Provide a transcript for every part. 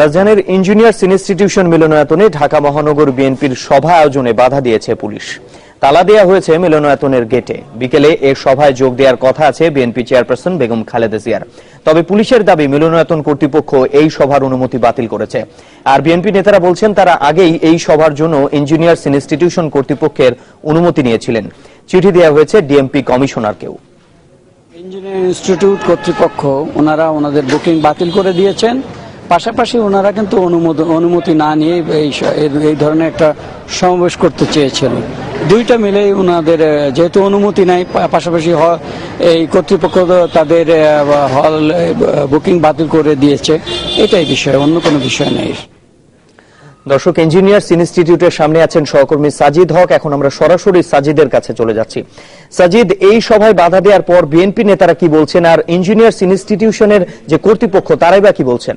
রাজধানীর engineers institution মিলনায়তনে ঢাকা মহানগর বিএনপির সভা আয়োজনে বাধা দিয়েছে পুলিশ। তালা দেওয়া হয়েছে মিলনায়তনের গেটে। বিকেলে এ সভায় যোগ দেওয়ার কথা আছে বিএনপি চেয়ারপারসন বেগম খালেদা জিয়ার। তবে পুলিশের দাবি মিলনায়তন কর্তৃপক্ষ এই সভার অনুমতি বাতিল করেছে। আর বিএনপি নেতারা বলছেন তারা আগেই এই সভার জন্য ইঞ্জিনিয়ার্স ইনস্টিটিউশন কর্তৃপক্ষের অনুমতি নিয়েছিলেন। চিঠি দেওয়া হয়েছে ডিএমপি কমিশনারকেও। ইঞ্জিনিয়ারিং ইনস্টিটিউট কর্তৃপক্ষ, ওনারা ওনাদের বুকিং বাতিল করে দিয়েছেন। পাশাপাশি ওনারা কিন্তু অনুমোদন অনুমতি না নিয়ে এই ধরনের একটা সমাবেশ করতে চেয়েছিল দুইটা মিলেই ওনাদের যেহেতু অনুমতি নাই পাশাপাশি এই কর্তৃপক্ষ তাদের হল বুকিং বাতিল করে দিয়েছে। এটাই বিষয়, অন্য কোনো বিষয় নেই। দর্শক, ইঞ্জিনিয়ার্স ইনস্টিটিউটের সামনে আছেন সহকর্মী সাজিদ হক। এখন আমরা সরাসরি সাজিদের কাছে চলে যাচ্ছি। সাজিদ, এই সভায় বাধা দেওয়ার পর বিএনপি নেতারা কি বলছেন? আর ইঞ্জিনিয়ার্স ইনস্টিটিউশনের যে কর্তৃপক্ষ, তারাই বা কি বলছেন?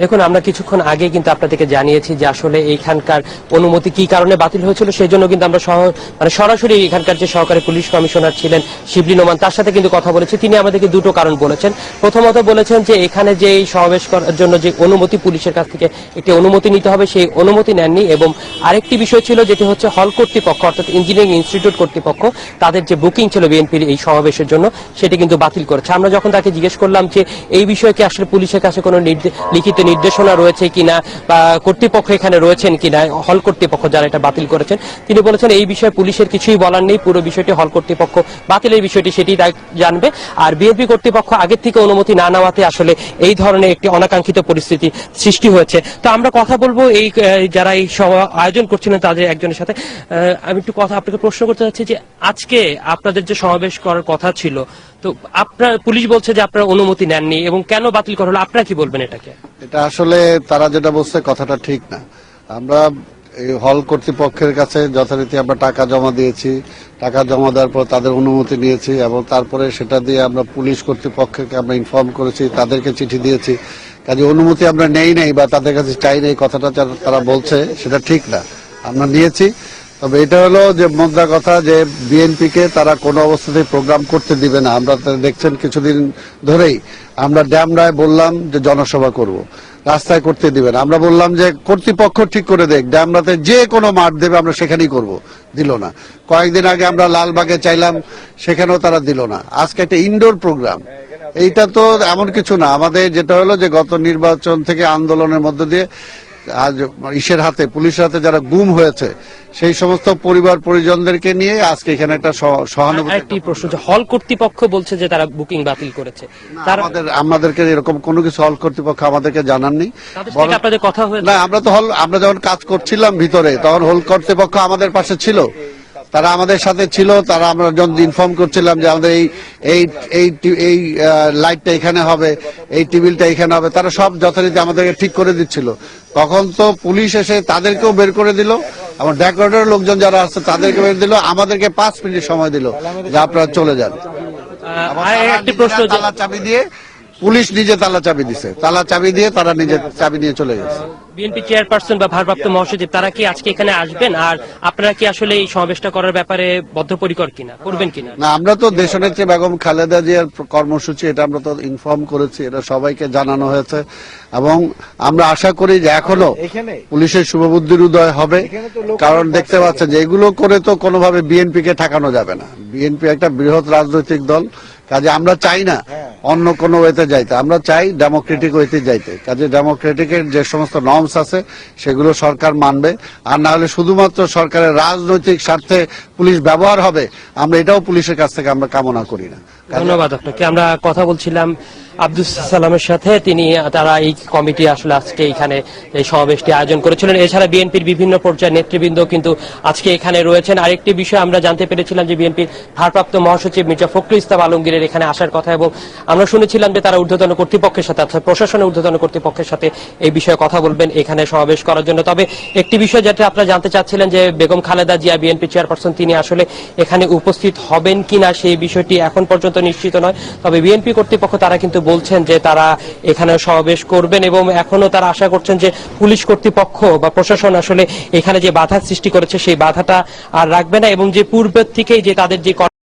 দেখুন, আমরা কিছুক্ষণ আগে কিন্তু আপনাদেরকে জানিয়েছি যে আসলে এইখানকার অনুমতি কি কারণে বাতিল হয়েছিল সেই জন্য কিন্তু আমরা মানে সরাসরি এখানকার যে সহকারী পুলিশ কমিশনার ছিলেন শিবলি নোমান, তার সাথে কিন্তু কথা বলেছি। তিনি আমাদেরকে দুটো কারণ বলেছেন। প্রথমত বলেছেন যে এখানে যে এই সমাবেশ করার জন্য যে অনুমতি, পুলিশের কাছ থেকে একটি অনুমতি নিতে হবে, সেই অনুমতি নেননি। এবং আরেকটি বিষয় ছিল যেটি হচ্ছে হল কর্তৃপক্ষ, অর্থাৎ ইঞ্জিনিয়ারিং ইনস্টিটিউট কর্তৃপক্ষ, তাদের যে বুকিং ছিল বিএনপির এই সমাবেশের জন্য, সেটি কিন্তু বাতিল করেছে। আমরা যখন তাকে জিজ্ঞেস করলাম যে এই বিষয়ে কি আসলে পুলিশের কাছে কোনো লিখিত নির্দেশনা রয়েছে কিনা বা কর্তৃপক্ষ এখানে রয়েছেন কিনা, হল কর্তৃপক্ষ যারা এটা বাতিল করেছেন, তিনি বলেছেন এই বিষয়ে পুলিশের কিছুই বলার নেই, পুরো বিষয়টি হল কর্তৃপক্ষ বাতিলের বিষয়টি সেটি জানবে। আর বিএনপি কর্তৃপক্ষ আগের থেকে অনুমতি না নেওয়াতে আসলে এই ধরনের একটি অনাকাঙ্ক্ষিত পরিস্থিতি সৃষ্টি হয়েছে। তো আমরা কথা বলব এই যারা এই আয়োজন করছিলেন তাদের একজনের সাথে। আমি একটু কথা আপনাকে প্রশ্ন করতে চাচ্ছি যে আজকে আপনাদের যে সমাবেশ করার কথা ছিল তো আপনার, পুলিশ বলছে যে আপনারা অনুমতি নেননি এবং কেন বাতিল করা হলো? আপনারা কি বলবেন এটাকে? এটা আসলে তারা যেটা বলছে কথাটা ঠিক না। আমরা এই হল কর্তৃপক্ষের কাছে যথারীতি আমরা টাকা জমা দিয়েছি। টাকা জমা দেওয়ার পর তাদের অনুমতি নিয়েছি এবং তারপরে সেটা দিয়ে আমরা পুলিশ কর্তৃপক্ষকে আমরা ইনফর্ম করেছি, তাদেরকে চিঠি দিয়েছি। কাজে অনুমতি আমরা নেই নাই বা তাদের কাছে চাই নেই কথাটা তারা বলছে, সেটা ঠিক না। আমরা নিয়েছি। তবে এটা হলো যে মোদ্দা কথা যে বিএনপি কে তারা কোনো অবস্থাতেই প্রোগ্রাম করতে দিবে না। আমরা দেখছেন কিছুদিন ধরেই। আমরা ড্যামরায় বললাম যে জনসভা করব। রাস্তায় করতে দিবে না। আমরা বললাম যে কর্তৃপক্ষ ঠিক করে দেখ, ড্যামরাতে যে কোনো মাঠ দেবে আমরা সেখানেই করব। দিল না। কয়েকদিন আগে আমরা লালবাগে চাইলাম, সেখানেও তারা দিল না। আজকে একটা ইনডোর প্রোগ্রাম এইটা তো এমন কিছু না। আমাদের যেটা হলো যে গত নির্বাচন থেকে আন্দোলনের মধ্য দিয়ে আজ ইসের হাতে পুলিশের হাতে যারা গুম হয়েছে সেই সমস্ত পরিবার পরিজনদেরকে নিয়ে আজকে এখানে একটা সহ- সহানুভূতি একটি প্রশ্ন যে হল কর্তৃপক্ষ বলছে যে তারা বুকিং বাতিল করেছে। তারা আমাদের আমাদেরকে এরকম কোনো কিছু হল কর্তৃপক্ষ আমাদেরকে জানাননি। নেই আপনাদের কথা হয়েছে? না আমরা তো হল আমরা যখন কাজ করছিলাম ভিতরে তখন হল কর্তৃপক্ষ আমাদের পাশে ছিল। তারা আমাদের সাথে ছিল তারা আমরা যখন ইনফর্ম করছিলাম যে আমাদের এই এই এই এই লাইটটা এখানে হবে এই টেবিলটা এখানে হবে তারা সব যথারীতি আমাদেরকে ঠিক করে দিচ্ছিল। তখন তো পুলিশ এসে তাদেরকেও বের করে দিল আমার ডেকোরেটর লোকজন যারা আছে তাদেরকে বের দিল আমাদেরকে পাঁচ মিনিট সময় দিল যে আপনারা চলে যান। একটি প্রশ্ন চাবি দিয়ে পুলিশ নিজে তালা চাবি দিছে। তালা চাবি দিয়ে তারা নিজে চাবি নিয়ে চলে গেছে। বিএনপি চেয়ারপারসন বা ভারপ্রাপ্ত মহাসচিব তারা কি আজকে এখানে আসবেন? আর আপনারা কি আসলে এই সমাবেশটা করার ব্যাপারে বদ্ধপরিকর কিনা? করবেন কিনা? না আমরা তো দেশনেত্রী বেগম খালেদা জিয়ার কর্মসূচি এটা আমরা তো ইনফর্ম করেছি এটা সবাইকে জানানো হয়েছে। এবং আমরা আশা করি যে এখনও পুলিশের শুভবুদ্ধির উদয় হবে। কারণ দেখতে পাচ্ছেন যে এগুলো করে তো কোনোভাবে বিএনপি কে ঠেকানো যাবে না। বিএনপি একটা বৃহৎ রাজনৈতিক দল। কাজে আমরা চাই না অন্য কোনো ওয়েতে যাইতে। আমরা চাই ডেমোক্রেটিক ওয়েতে যাইতে। কাজে ডেমোক্রেটিকের যে সমস্ত নর্মস আছে সেগুলো সরকার মানবে। আর না হলে শুধুমাত্র সরকারের রাজনৈতিক স্বার্থে পুলিশ ব্যবহার হবে আমরা এটাও পুলিশের কাছ থেকে আমরা কামনা করি না। ধন্যবাদ আপনাকে। আমরা কথা বলছিলাম আব্দুল সালামের সাথে তিনি, তারা এই কমিটি আসলে আজকে এখানে এই সমাবেশটি আয়োজন করেছিলেন। এছাড়া বিএনপির বিভিন্ন পর্যায়ের নেতৃবৃন্দ কিন্তু আজকে এখানে রয়েছেন। আরেকটি বিষয় আমরা জানতে পেরেছিলাম যে বিএনপির ভারপ্রাপ্ত মহাসচিব মির্জা ফখরুল ইসলাম আলমগীরের এখানে আসার কথা এবং আমরা শুনেছিলাম যে তারা ঊর্ধ্বতন কর্তৃপক্ষের সাথে অর্থাৎ প্রশাসনের ঊর্ধ্বতন কর্তৃপক্ষের সাথে এই বিষয়ে কথা বলবেন এখানে সমাবেশ করার জন্য। তবে একটি বিষয় যেটা আপনারা জানতে চাচ্ছিলেন যে বেগম খালেদা জিয়া, বিএনপি চেয়ারপারসন, তিনি আসলে এখানে উপস্থিত হবেন কিনা সেই বিষয়টি এখন পর্যন্ত নিশ্চিত নয়। তবে বিএনপি কর্তৃপক্ষ, তারা কিন্তু বলছেন যে তারা এখানে সমাবেশ করবেন এবং এখনও তারা আশা করছেন যে পুলিশ কর্তৃপক্ষ বা প্রশাসন আসলে এখানে যে বাধা সৃষ্টি করেছে সেই বাধাটা আর রাখবে না এবং যে পূর্বের থেকেই যে তাদের যে